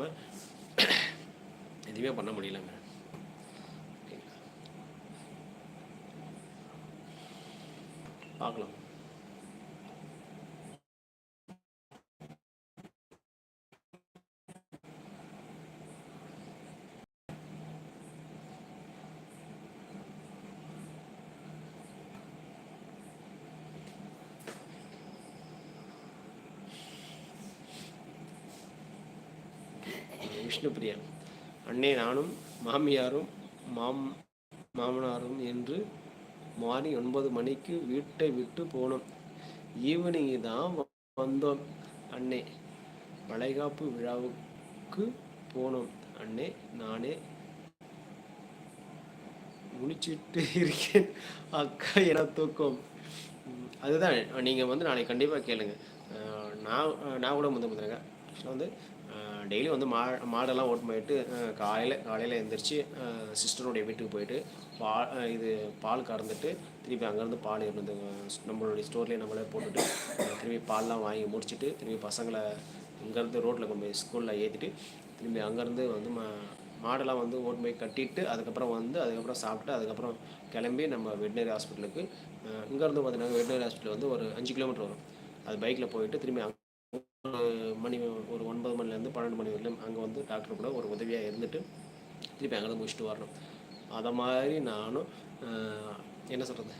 இல்லாமல் எதுவுமே பண்ண முடியலங்க. பார்க்கலாம். விஷ்ணுபிரியன். அண்ணே நானும் மாமியாரும் மாம் மாமனாரும் என்று மாறி ஒன்பது மணிக்கு வீட்டை விட்டு போனோம். ஈவினிங் தான் வந்தோம். அண்ணே வளைகாப்பு விழாவுக்கு போனோம். அண்ணே நானே முடிச்சிட்டு இருக்கேன். அக்கா என தூக்கம். அதுதான் நீங்கள் வந்து நாளைக்கு கண்டிப்பாக கேளுங்க. நான் நான் கூட வந்து பார்த்துருங்க ஆக்சுவலாக வந்து டெய்லி வந்து மா மாடெல்லாம் ஓட்டு போயிட்டு காலையில் காலையில் எழுந்திரிச்சு சிஸ்டருடைய வீட்டுக்கு போயிட்டு பா இது பால் கறந்துட்டு திருப்பி அங்கேருந்து பால் இருந்து நம்மளுடைய ஸ்டோர்லேயே நம்மளே போட்டுட்டு திரும்பி பால்லாம் வாங்கி முடிச்சுட்டு திரும்பி பசங்களை இங்கேருந்து ரோட்டில் கொண்டு போய் ஸ்கூலில் ஏற்றிட்டு திரும்பி அங்கேருந்து வந்து மா மாடெல்லாம் வந்து ஓட்டு போய் கட்டிட்டு அதுக்கப்புறம் வந்து அதுக்கப்புறம் சாப்பிட்டு அதுக்கப்புறம் கிளம்பி நம்ம வெட்டினரி ஹாஸ்பிட்டலுக்கு இங்கேருந்து பார்த்தீங்கன்னா வெட்டினரி ஹாஸ்பிட்டல் வந்து ஒரு அஞ்சு கிலோமீட்டர் வரும். அது பைக்கில் போயிட்டு திரும்பி அங்கே ஒரு மணி ஒரு ஒன்பது மணிலேருந்து பன்னெண்டு மணி வரையிலும் அங்கே வந்து டாக்டர் கூட ஒரு உதவியாக இருந்துட்டு திருப்பி அங்கே முடிச்சுட்டு வரணும். அதை மாதிரி நானும் என்ன சொல்கிறது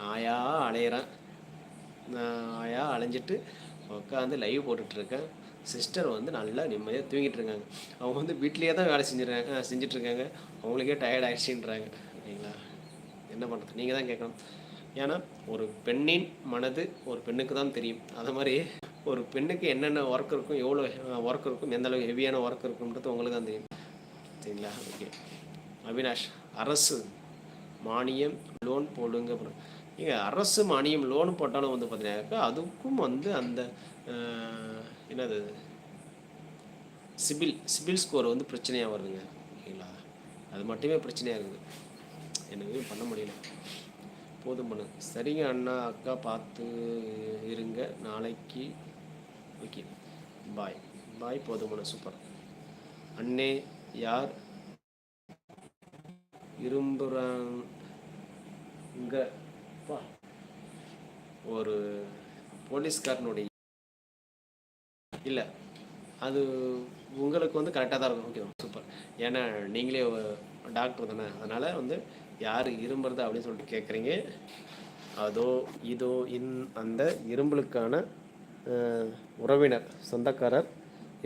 நாயா அலையிறேன். நாயாக அலைஞ்சிட்டு உட்காந்து லைவ் போட்டுட்ருக்கேன். சிஸ்டர் வந்து நல்லா நிம்மதியாக தூங்கிட்டு இருக்காங்க அவங்க வந்து வீட்லேயே தான் வேலை செஞ்சிருக்காங்க செஞ்சிட்ருக்காங்க. இருக்காங்க அவங்களுக்கே டயர்ட் ஆயிடுச்சுன்றாங்க. சரிங்களா என்ன பண்ணுறது நீங்கள் தான் கேட்கணும். ஏன்னா ஒரு பெண்ணின் மனது ஒரு பெண்ணுக்கு தான் தெரியும். அதை மாதிரி ஒரு பெண்ணுக்கு என்னென்ன ஒர்க் இருக்கும் எவ்வளோ ஒர்க் இருக்கும் எந்த அளவுக்கு ஹெவியான ஒர்க் இருக்குன்றது உங்களுக்கு தான் தெரியும். சரிங்களா? ஓகே அவினாஷ் அரசு மானியம் லோன் போடுங்க. அப்புறம் நீங்கள் அரசு மானியம் லோன் போட்டாலும் வந்து பார்த்தீங்கன்னாக்கா அதுக்கும் வந்து அந்த என்னது? சிபில் சிபில் ஸ்கோர் வந்து பிரச்சனையாக வருதுங்க. ஓகேங்களா அது மட்டுமே பிரச்சனையாக இருக்குது. எனக்கு பண்ண முடியல. போதும் பண்ணு. சரிங்க அண்ணா அக்கா பார்த்து இருங்க. நாளைக்கு ஓகே. பாய். பாய் போதுமான சூப்பர். அண்ணே யார்? இரும்புறாங்க. பா. ஒரு போலீஸ்காரனுடைய இல்லை அது உங்களுக்கு வந்து கரெக்டாக தான் இருக்கும். Okay super. ஏன்னா நீங்களே டாக்டர் தானே. அதனால் வந்து யார் இரும்புறது அப்படின்னு சொல்லிட்டு கேட்குறீங்க அதோ இதோ இன் அந்த இரும்பலுக்கான உறவினர் சொந்தக்காரர்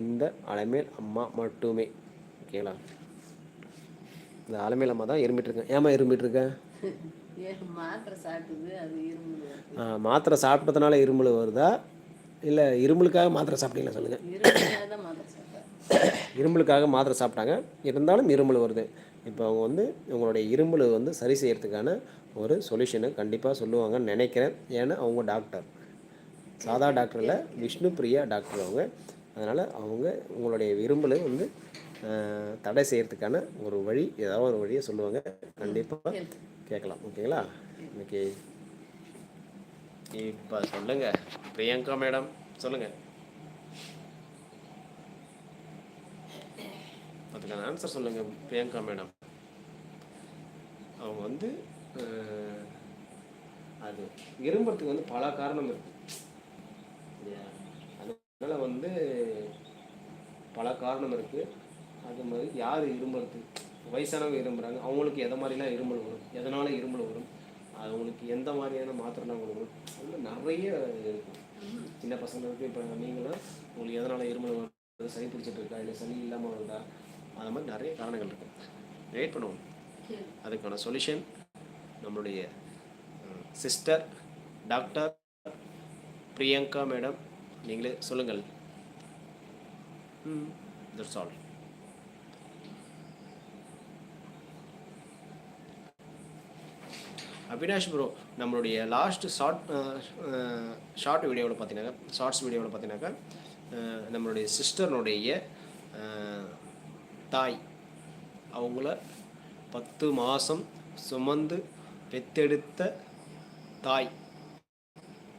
இந்த அலைமேல் அம்மா மட்டுமே. ஓகேங்களா இந்த அலைமேல் அம்மா தான் இருமிட்டு இருக்கேன். ஏமா இருமிட்டு இருக்கேன் ஏன் மாத்திரை சாப்பிட்டதுனால இருமல் வருதா? இல்லை இருமலுக்காக மாத்திரை சாப்பிட்டீங்களா சொல்லுங்கள் இருமலுக்காக மாத்திரை சாப்பிட்டாங்க. இருந்தாலும் இருமல் வருது. இப்போ அவங்க வந்து உங்களுடைய இருமல் வந்து சரி செய்யறதுக்கான ஒரு சொல்யூஷனை கண்டிப்பாக சொல்லுவாங்கன்னு நினைக்கிறேன். ஏன்னா அவங்க டாக்டர் சாதா டாக்டர் இல்லை விஷ்ணு பிரியா டாக்டர் அவங்க. அதனால் அவங்க உங்களுடைய விரும்பலை வந்து தடை செய்யறதுக்கான ஒரு வழி ஏதாவது ஒரு வழியை சொல்லுவாங்க. கண்டிப்பாக கேட்கலாம். ஓகேங்களா? இன்னைக்கு இப்போ சொல்லுங்க. பிரியங்கா மேடம் சொல்லுங்க. அதுக்கான ஆன்சர் சொல்லுங்க பிரியங்கா மேடம். அவங்க வந்து அது விரும்புறதுக்கு வந்து பல காரணம் இருக்குது அதனால வந்து பல காரணம் இருக்கு. அது மாதிரி யார் இரும்புறது வயசானவங்க இரும்புறாங்க அவங்களுக்கு எதை மாதிரிலாம் இருமல் வரும்? எதனால இருமல் வரும்? அவங்களுக்கு எந்த மாதிரியான மாத்திரைலாம் கொடுக்கணும்? அது மாதிரி நிறைய சின்ன பசங்களுக்கு இப்போ நீங்களாம் உங்களுக்கு எதனால இருமல் வருது சளி பிடிச்சிட்டு இருக்கா? இல்லை சளி இல்லாமல் வருதா அது மாதிரி நிறைய காரணங்கள் இருக்கு. வெயிட் பண்ணுவோம். அதுக்கான சொல்யூஷன் நம்மளுடைய சிஸ்டர் டாக்டர் பிரியங்கா மேடம் நீங்களே சொல்லுங்கள். ம். தட்ஸ் ஆல் அவினாஷ் ப்ரோ நம்மளுடைய லாஸ்ட் ஷார்ட் ஷார்ட் வீடியோவில் பார்த்தீங்கன்னாக்கா ஷார்ட்ஸ் வீடியோவில் பார்த்தீங்கன்னாக்கா நம்மளுடைய சிஸ்டர்னுடைய தாய் அவங்கள பத்து மாதம் சுமந்து பெத்தெடுத்த தாய்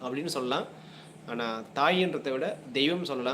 அப்படின்னு சொல்லலாம். ஆனால் தாயின்றதை விட தெய்வம் சொல்லலாம்.